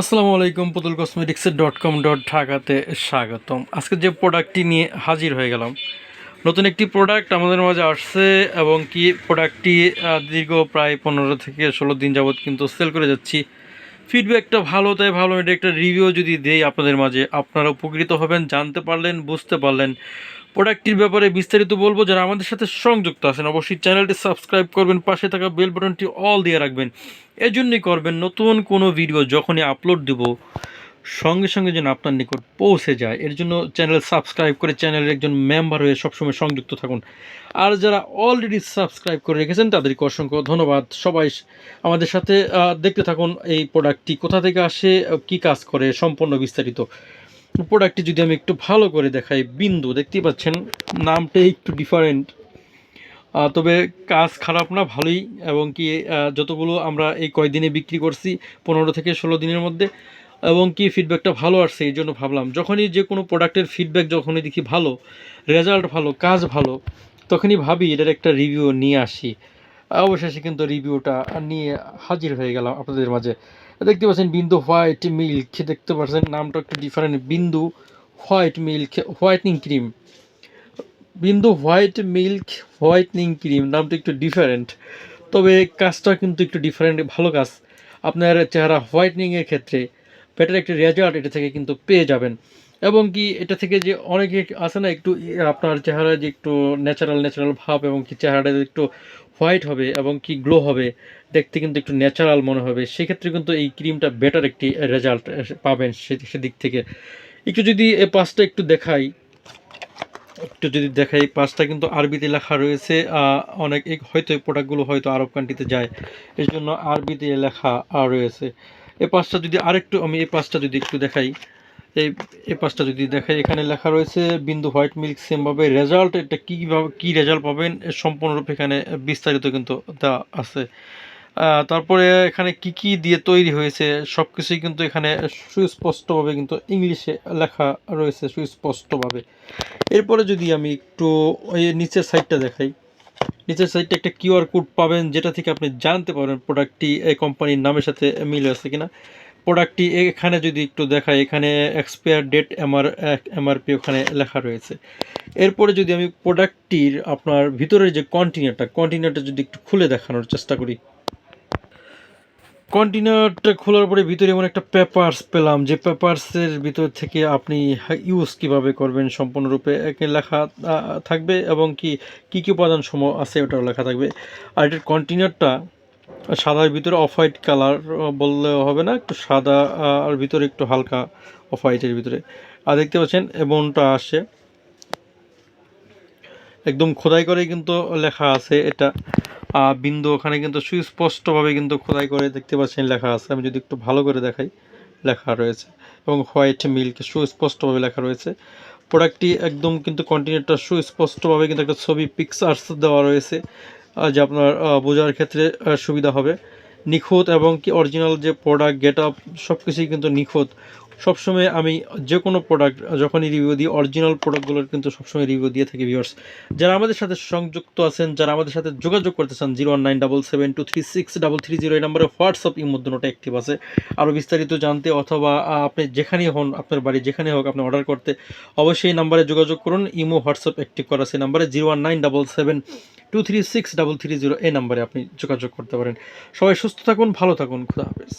আসসালামু আলাইকুম, পুতুল কসমেটিক্সের ডট কম ডট ঢাকাতে স্বাগতম। আজকে যে প্রোডাক্টটি নিয়ে হাজির হয়ে গেলাম, নতুন একটি প্রোডাক্ট আমাদের মাঝে আসছে এবং কি প্রোডাক্টটি দীর্ঘ প্রায় পনেরো থেকে ষোলো দিন যাবৎ কিন্তু সেল করে যাচ্ছি। ফিডব্যাকটা ভালো, তাই ভালো, এটা একটা রিভিউ যদি দেই আপনাদের মাঝে, আপনারা উপকৃত হবেন, জানতে পারলেন, বুঝতে পারলেন। প্রোডাক্টটির ব্যাপারে বিস্তারিত বলব। যারা আমাদের সাথে সংযুক্ত আছেন, অবশ্যই চ্যানেলটি সাবস্ক্রাইব করবেন, পাশে থাকা বেল বাটনটি অল দিয়ে রাখবেন। এজন্যই করবেন, নতুন কোনো ভিডিও যখনই আপলোড দেব, সঙ্গে সঙ্গে যেন আপনার নিকট পৌঁছে যায়। এর জন্য চ্যানেল সাবস্ক্রাইব করে চ্যানেলের একজন মেম্বার হয়ে সবসময় সংযুক্ত থাকুন। আর যারা অলরেডি সাবস্ক্রাইব করে রেখেছেন, তাদেরকে অসংখ্য ধন্যবাদ। সবাই আমাদের সাথে দেখতে থাকুন এই প্রোডাক্টটি কোথা থেকে আসে, কি কাজ করে, সম্পূর্ণ বিস্তারিত। প্রোডাক্টটি যদি আমি একটু ভালো করে দেখাই, বিন্দু, দেখতেই পাচ্ছেন, নামটা একটু ডিফারেন্ট তবে কাজ খারাপ না, ভালোই, এবং কি যতগুলো আমরা এই কয়দিনে বিক্রি করছি, পনেরো থেকে ষোলো দিনের মধ্যে, এবং কি ফিডব্যাকটা ভালো আসছে, এই জন্য ভাবলাম, যখনই যে কোনো প্রোডাক্টের ফিডব্যাক যখনই দেখি ভালো রেজাল্ট ভালো, কাজ ভালো, তখনই ভাবি এটার একটা রিভিউ নিয়ে আসি। অবশেষে কিন্তু রিভিউটা নিয়ে হাজির হয়ে গেলাম আপনাদের মাঝে। দেখতে পাচ্ছেন বিন্দু হোয়াইট মিল্ক, দেখতে পাচ্ছেন নামটা একটু different Bindu white milk, whitening cream. Bindu white milk, whitening cream, নামটা একটু ডিফারেন্ট তবে কাজটা কিন্তু একটু ডিফারেন্ট ভালো কাজ। আপনার চেহারা হোয়াইটনিংয়ের ক্ষেত্রে বেটার একটি রেজাল্ট এটা থেকে কিন্তু পেয়ে যাবেন। এবং কি এটা থেকে যে অনেকে আছে না, একটু আপনার চেহারা যে একটু ন্যাচারাল ন্যাচারাল ভাব এবং কি চেহারাটা একটু হোয়াইট হবে এবং কি গ্লো হবে দেখতে কিন্তু একটু ন্যাচারাল মনে হবে। সেক্ষেত্রে কিন্তু এই ক্রিমটা বেটার একটি রেজাল্ট পাবেন সেদিক থেকে। একটু যদি এই পাঁচটা একটু দেখাই, একটু যদি দেখাই, পাঁচটা কিন্তু আরবিতে লেখা রয়েছে অনেক হয়তো এই প্রোডাক্টগুলো হয়তো আরব কান্ট্রিতে যায় এই জন্য আরবিতে লেখা রয়েছে। এই পাঁচটা যদি আরেকটু, আমি এই পাঁচটা যদি একটু দেখাই, এই এই পাঁচটা যদি দেখাই, এখানে লেখা রয়েছে, বিন্দু হোয়াইট মিল্ক সেমভাবে রেজাল্ট এটা কীভাবে, কী রেজাল্ট পাবেন সম্পূর্ণরূপে এখানে বিস্তারিত কিন্তু দেওয়া আছে। তারপরে এখানে কি কি দিয়ে তৈরি হয়েছে সব কিছুই কিন্তু এখানে সুস্পষ্টভাবে কিন্তু ইংলিশে লেখা রয়েছে, সুস্পষ্টভাবে। এরপরে যদি আমি একটু ওই নিচের সাইডটা দেখাই। নিচের সাইডটা একটা কিউআর কোড পাবেন, যেটা থেকে আপনি জানতে পারবেন প্রোডাক্টটি এই কোম্পানির নামের সাথে মিলে আছে কিনা। প্রোডাক্টটি এখানে যদি একটু দেখাই, এখানে এক্সপায়ার ডেট এমআর এমআরপি ওখানে লেখা রয়েছে। এরপরে যদি আমি প্রোডাক্টটির আপনার ভিতরের যে কন্টিনিউটা কন্টিনিউটা যদি একটু খুলে দেখানোর চেষ্টা করি। কন্টেনারটা খোলার পরে ভিতরে এমন একটা পেপারস পেলাম, যে পেপারসের ভিতর থেকে আপনি ইউজ কীভাবে করবেন সম্পূর্ণরূপে লেখা থাকবে এবং কি, কী কী উপাদান সম আছে ওটাও লেখা থাকবে। আর এটার কন্টেনারটা সাদার ভিতরে অফ হোয়াইট কালার বললেও হবে না, একটু সাদা আর ভিতরে একটু হালকা অফ হোয়াইটের ভিতরে। আর দেখতে পাচ্ছেন, এমনটা আসে। একদম খোদাই করে কিন্তু লেখা আছে এটা। বিন্দু ওখানে কিন্তু সুস্পষ্টভাবে কিন্তু খোদাই করে দেখতে পাচ্ছেন লেখা আছে। আমি যদি একটু ভালো করে দেখাই, লেখা রয়েছে। এবং হোয়াইট মিল্ক সুস্পষ্টভাবে লেখা রয়েছে। প্রোডাক্টটি একদম কিন্তু কন্টিনিউটা সুস্পষ্টভাবে কিন্তু একটা ছবি পিকচার্স দেওয়া রয়েছে। যে আপনার বোঝার ক্ষেত্রে সুবিধা হবে। নিখুঁত এবং কি অরিজিনাল যে প্রোডাক্ট গেট আপ সব কিছুই কিন্তু নিখুঁত। সবসময় আমি যে কোনো প্রোডাক্ট যখনই রিভিউ দিই অরিজিনাল প্রোডাক্টগুলোর কিন্তু সবসময় রিভিউ দিয়ে থাকি ভিউয়ার্স যারা আমাদের সাথে সংযুক্ত আছেন, যারা আমাদের সাথে যোগাযোগ করতে চান zero one nine double seven two three six double three zero এই নাম্বারে হোয়াটসঅ্যাপ ইমোর দুটোটা অ্যাক্টিভ আছে। আরও বিস্তারিত জানতে অথবা আপনি যেখানেই হন, আপনার বাড়ি যেখানে হোক, আপনি অর্ডার করতে, অবশ্যই এই নাম্বারে যোগাযোগ করুন। ইমো হোয়াটসঅ্যাপ অ্যাক্টিভ করা সেই নাম্বারে zero one nine double seven two three six double three zero এই নাম্বারে আপনি যোগাযোগ করতে পারেন। সবাই সুস্থ থাকুন, ভালো থাকুন, খুদা হাফেজ।